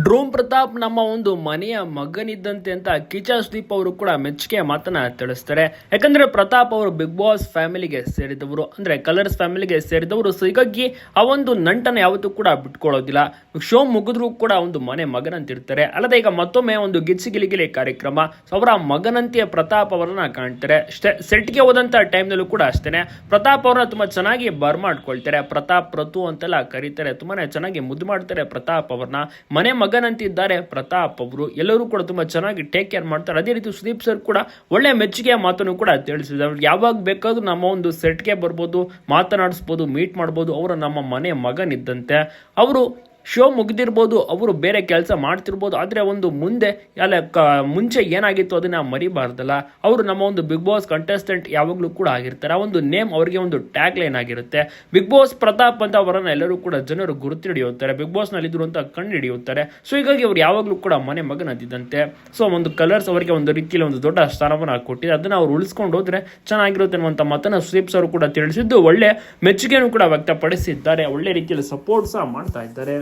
ಡ್ರೋಮ್ ಪ್ರತಾಪ್ ನಮ್ಮ ಒಂದು ಮನೆಯ ಮಗನಿದ್ದಂತೆ ಅಂತ ಕಿಚ ಸುದೀಪ್ ಅವರು ಕೂಡ ಮೆಚ್ಚುಗೆ ಮಾತನ್ನ ತಿಳಿಸ್ತಾರೆ. ಯಾಕಂದ್ರೆ ಪ್ರತಾಪ್ ಅವರು ಬಿಗ್ ಬಾಸ್ ಫ್ಯಾಮಿಲಿಗೆ ಸೇರಿದವರು. ಅಂದ್ರೆ ಕಲರ್ಸ್ ಫ್ಯಾಮಿಲಿಗೆ ಸೇರಿದವರು. ಸೊ ಹೀಗಾಗಿ ಆ ಒಂದು ನಂಟನ ಯಾವತ್ತೂ ಕೂಡ ಬಿಟ್ಕೊಳ್ಳೋದಿಲ್ಲ. ಶೋ ಮುಗಿದ್ರು ಕೂಡ ಒಂದು ಮನೆ ಮಗನಂತಿರ್ತಾರೆ. ಅಲ್ಲದೆ ಈಗ ಮತ್ತೊಮ್ಮೆ ಒಂದು ಗಿಲಿಗಿಲಿ ಕಾರ್ಯಕ್ರಮ. ಸೊ ಅವರ ಮಗನಂತೆಯ ಪ್ರತಾಪ್ ಅವರನ್ನ ಕಾಣ್ತಾರೆ. ಸೆಟ್ಗೆ ಹೋದಂತ ಟೈಮ್ನಲ್ಲೂ ಕೂಡ ಅಷ್ಟೇನೆ. ಪ್ರತಾಪ್ ಅವರನ್ನ ತುಂಬಾ ಚೆನ್ನಾಗಿ ಬರ್ ಮಾಡ್ಕೊಳ್ತಾರೆ ಪ್ರತಾಪ್ ಪ್ರತು ಅಂತೆಲ್ಲ ಕರೀತಾರೆ. ತುಂಬಾನೇ ಚೆನ್ನಾಗಿ ಮುದ್ದು ಮಾಡ್ತಾರೆ ಪ್ರತಾಪ್ ಅವ್ರನ್ನ. ಮನೆ ಮಗನಂತಿದ್ದಾರೆ. ಪ್ರತಾಪ್ ಅವರು ಎಲ್ಲರೂ ಕೂಡ ತುಂಬಾ ಚೆನ್ನಾಗಿ ಟೇಕ್ ಕೇರ್ ಮಾಡ್ತಾರೆ. ಅದೇ ರೀತಿ ಸುದೀಪ್ ಸರ್ ಕೂಡ ಒಳ್ಳೆ ಮೆಚ್ಚುಗೆಯ ಮಾತನ್ನು ಕೂಡ ತಿಳಿಸಿದ್ದಾರೆ. ಅವ್ರಿಗೆ ಯಾವಾಗ ಬೇಕಾದ್ರೂ ನಮ್ಮ ಒಂದು ಸೆಟ್ಗೆ ಬರ್ಬೋದು, ಮಾತನಾಡಿಸ್ಬೋದು ಮೀಟ್ ಮಾಡ್ಬೋದು. ಅವರು ನಮ್ಮ ಮನೆ ಮಗನಿದ್ದಂತೆ. ಅವರು ಶೋ ಮುಗಿದಿರ್ಬೋದು, ಅವರು ಬೇರೆ ಕೆಲಸ ಮಾಡ್ತಿರ್ಬೋದು, ಆದರೆ ಒಂದು ಮುಂದೆ, ಅಲ್ಲ, ಕ, ಮುಂಚೆ ಏನಾಗಿತ್ತು ಅದನ್ನು ಮರಿಬಾರ್ದಲ್ಲ. ಅವರು ನಮ್ಮ ಒಂದು ಬಿಗ್ ಬಾಸ್ ಕಂಟೆಸ್ಟೆಂಟ್ ಯಾವಾಗಲೂ ಕೂಡ ಆಗಿರ್ತಾರೆ. ಆ ಒಂದು ನೇಮ್ ಅವರಿಗೆ ಒಂದು ಟ್ಯಾಗ್ ಲೈನ್ ಆಗಿರುತ್ತೆ. ಬಿಗ್ ಬಾಸ್ ಪ್ರತಾಪ್ ಅಂತ ಅವರನ್ನು ಎಲ್ಲರೂ ಕೂಡ ಜನರು ಗುರುತು ಹಿಡಿಯುತ್ತಾರೆ. ಬಿಗ್ ಬಾಸ್ನಲ್ಲಿದ್ದರು ಅಂತ ಕಣ್ಣು ಹಿಡಿಯುತ್ತಾರೆ. ಸೊ ಹೀಗಾಗಿ ಅವ್ರು ಯಾವಾಗಲೂ ಕೂಡ ಮನೆ ಮಗನದಿದ್ದಂತೆ. ಸೊ ಒಂದು ಕಲರ್ಸ್ ಅವರಿಗೆ ಒಂದು ರೀತಿಯಲ್ಲಿ ಒಂದು ದೊಡ್ಡ ಸ್ಥಾನವನ್ನು ಕೊಟ್ಟಿದೆ. ಅದನ್ನು ಅವ್ರು ಉಳಿಸ್ಕೊಂಡು ಹೋದರೆ ಚೆನ್ನಾಗಿರುತ್ತೆ ಅನ್ನುವಂಥ ಮತನ ಸುದೀಪ್ ಸರ್ ಕೂಡ ತಿಳಿಸಿದ್ದು. ಒಳ್ಳೆ ಮೆಚ್ಚುಗೆಯನ್ನು ಕೂಡ ವ್ಯಕ್ತಪಡಿಸಿದ್ದಾರೆ. ಒಳ್ಳೆ ರೀತಿಯಲ್ಲಿ ಸಪೋರ್ಟ್ ಸಹ ಮಾಡ್ತಾ ಇದ್ದಾರೆ.